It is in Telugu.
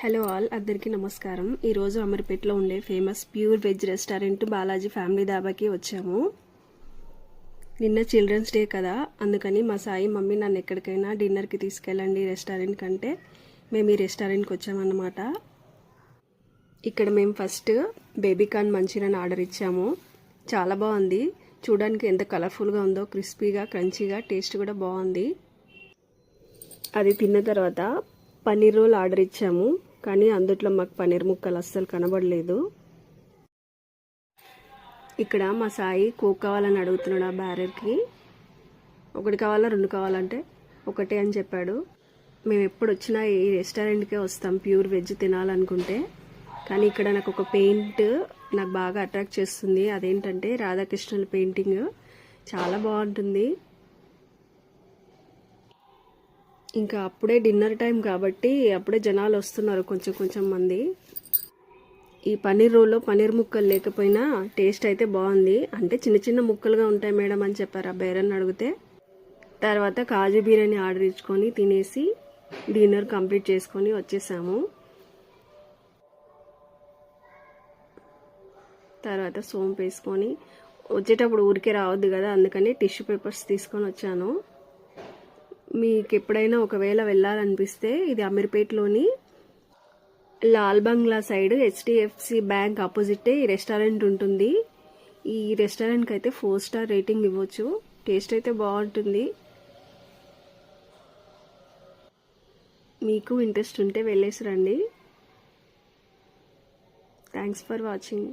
హలో ఆల్ అందరికీ నమస్కారం. ఈరోజు అమర్పేటలో ఉండే famous pure veg restaurant Balaji family దాబాకి వచ్చాము. నిన్న చిల్డ్రన్స్ డే కదా అందుకని మా సాయి మమ్మీ నన్ను ఎక్కడికైనా డిన్నర్కి తీసుకెళ్ళండి రెస్టారెంట్ కంటే. మేము ఈ రెస్టారెంట్కి వచ్చామన్నమాట. ఇక్కడ మేము ఫస్ట్ బేబీకాన్ మంచూరియన్ ఆర్డర్ ఇచ్చాము. చాలా బాగుంది. చూడడానికి ఎంత కలర్ఫుల్గా ఉందో క్రిస్పీగా క్రంచీగా టేస్ట్ కూడా బాగుంది. అది తిన్న తర్వాత పన్నీర్ రోల్ ఆర్డర్ ఇచ్చాము. కానీ అందుట్లో మాకు పన్నీర్ ముక్కలు అస్సలు కనబడలేదు. ఇక్కడ మా సాయి కోక్ కావాలని అడుగుతున్నాడు ఆ బ్యారర్కి ఒకటి కావాలా రెండు కావాలంటే ఒకటే అని చెప్పాడు. మేము ఎప్పుడు వచ్చినా ఈ రెస్టారెంట్కే వస్తాం ప్యూర్ వెజ్ తినాలనుకుంటే. కానీ ఇక్కడ నాకు ఒక పెయింట్ నాకు బాగా అట్రాక్ట్ చేస్తుంది. అదేంటంటే రాధాకృష్ణుల పెయింటింగ్. చాలా బాగుంటుంది. ఇంకా అప్పుడే డిన్నర్ టైం కాబట్టి అప్పుడే జనాలు వస్తున్నారు కొంచెం కొంచెం మంది. ఈ పన్నీర్ రోల్లో పన్నీర్ ముక్కలు లేకపోయినా టేస్ట్ అయితే బాగుంది. అంటే చిన్న చిన్న ముక్కలుగా ఉంటాయి మేడం అని చెప్పారు ఆ బేరన్ అడిగితే. తర్వాత కాజు బిర్యానీ ఆర్డర్ ఇచ్చుకొని తినేసి డిన్నర్ కంప్లీట్ చేసుకొని వచ్చేసాము. తర్వాత సోంపు వేసుకొని వచ్చేటప్పుడు ఊరికే రావద్దు కదా అందుకని టిష్యూ పేపర్స్ తీసుకొని వచ్చాను. మీకు ఎప్పుడైనా ఒకవేళ వెళ్ళాలనిపిస్తే ఇది అమీర్పేట్లోని Lal Bangla side HDFC bank ఆపోజిటే ఈ రెస్టారెంట్ ఉంటుంది. ఈ రెస్టారెంట్కి అయితే ఫోర్ స్టార్ రేటింగ్ ఇవ్వచ్చు. టేస్ట్ అయితే బాగుంటుంది. మీకు ఇంట్రెస్ట్ ఉంటే వెళ్ళేసి రండి. Thanks for watching.